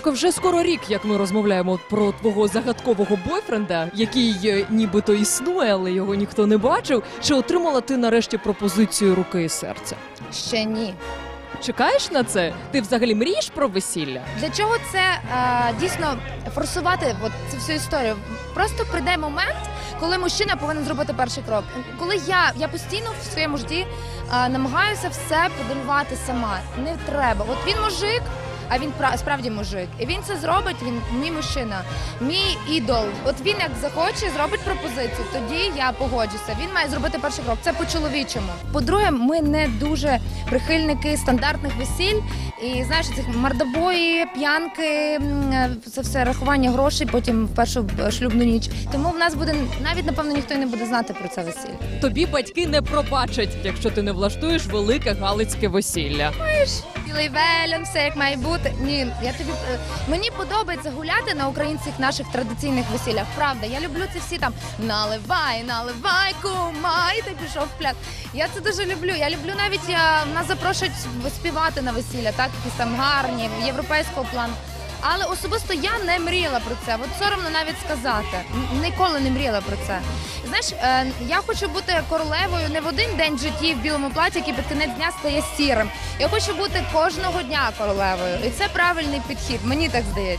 Вероніко, вже скоро рік, як ми розмовляємо про твого загадкового бойфренда, який е, нібито існує, але його ніхто не бачив. Чи отримала ти нарешті пропозицію руки і серця? Ще ні. Чекаєш на це? Ти взагалі мрієш про весілля? Для чого це е, дійсно форсувати от цю всю історію? Просто прийде момент, коли мужчина повинен зробити перший крок. Коли я, я постійно в своєму житті е, намагаюся все подолювати сама. Не треба. От він мужик. А він пра- справді мужик, і він це зробить. Він мій мужчина, мій ідол. От він як захоче, зробить пропозицію. Тоді я погоджуся. Він має зробити перший крок. Це по-чоловічому. По-друге, ми не дуже прихильники стандартних весіль. І знаєш, цих мордобої, п'янки, це все рахування грошей, потім в першу шлюбну ніч. Тому в нас буде навіть напевно ніхто й не буде знати про це весілля. Тобі батьки не пробачать, якщо ти не влаштуєш велике галицьке весілля. Білий велен, все як має бути. Ні, я тобі е, мені подобається гуляти на українських наших традиційних весіллях. Правда, я люблю це всі там наливай, наливай, кума, ти пішов в. Я це дуже люблю. Я люблю навіть я, нас запрошують співати на весілля, так якісь там гарні, європейського плану. Але особисто я не мріяла про це. От соромно навіть сказати. Ніколи не мріяла про це. Знаєш, е, я хочу бути королевою не в один день житті в білому платі, який під кінець дня стає сірим. Я хочу бути кожного дня королевою, і це правильний підхід. Мені так здається.